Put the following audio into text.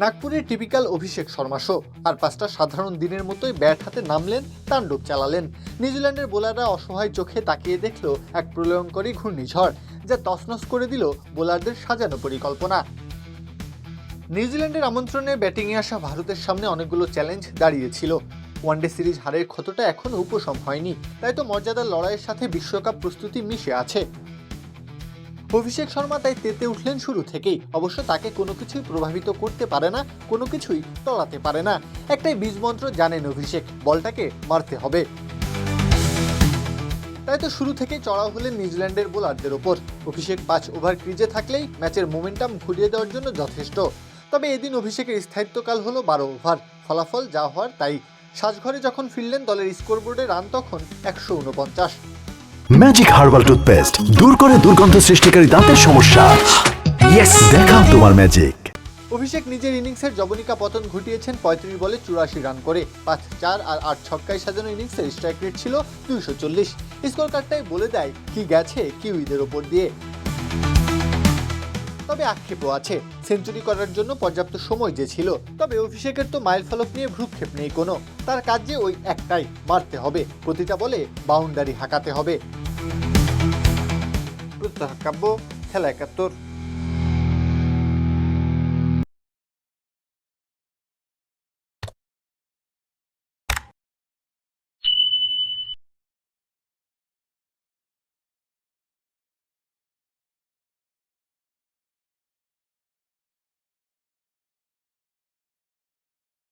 নাগপুরের typical Abhishek Sharma show. আর পাঁচটা সাধারণ দিনের মতোই ব্যাট হাতে নামলেন, তাণ্ডব চালালেন। নিউজিল্যান্ডের বোলাররা অসহায় চোখে তাকিয়ে দেখল এক প্রলয়ঙ্করী ঘূর্ণিঝড়, যা তছনছ করে দিল বোলারদের সাজানো পরিকল্পনা। নিউজিল্যান্ডের আমন্ত্রণে ব্যাটিংয়ে আসা ভারতের সামনে অনেকগুলো চ্যালেঞ্জ দাঁড়িয়েছিল। ওয়ানডে সিরিজ হারের ক্ষতটা এখনও উপশম হয়নি, তাই তো মর্যাদার লড়াইয়ের সাথে বিশ্বকাপ প্রস্তুতি মিশে আছে। অভিষেক শর্মা তাই তেতে উঠলেন শুরু থেকেই। অবশ্য তাকে কোনো কিছুই প্রভাবিত করতে পারে না, কোনো কিছুই টলাতে পারে না। একটাই বীজমন্ত্র জানেন অভিষেক, বলটাকে মারতে হবে। তাই তো শুরু থেকেই চড়াও হলেন নিউজিল্যান্ডের বোলারদের ওপর। অভিষেক পাঁচ ওভার ক্রিজে থাকলেই ম্যাচের মোমেন্টাম ঘুরিয়ে দেওয়ার জন্য যথেষ্ট। তবে এদিন অভিষেকের স্থায়িত্বকাল হলো বারো ওভার। ফলাফল যা হওয়ার তাই। সাজঘরে যখন ফিরলেন, দলের স্কোরবোর্ডে রান তখন একশো উনপঞ্চাশ। ম্যাজিক হার্বাল টুথপেস্ট দূর করে দুর্গন্ধ সৃষ্টিকারী দাঁতের সমস্যা। ইয়েস দেখাও তোমার ম্যাজিক অভিষেক নিজের ইনিংসের জবনিকা পতন ঘটিয়েছেন পঁয়ত্রিশ বলে চুরাশি রান করে। পাঁচ, চার আর আট ছক্কায় সাজানো ইনিংসের স্ট্রাইক রেট ছিল দুইশো চল্লিশ। স্কোর কার্ডটাই বলে দেয়, কি গেছে, কি কিউইদের ওপর দিয়ে। তবে আক্ষেপও আছে। সেঞ্চুরি করার জন্য পর্যাপ্ত সময় যে ছিল, তবে অভিষেকের তো মাইল ফলক নিয়ে ভ্রুক্ষেপ নেই কোনো। তার কাজ যে ওই একটাই, মারতে হবে। প্রতিটা বলে বাউন্ডারি হাঁকাতে হবে। প্রত্যাহ কাব্য, খেলা একাত্তর।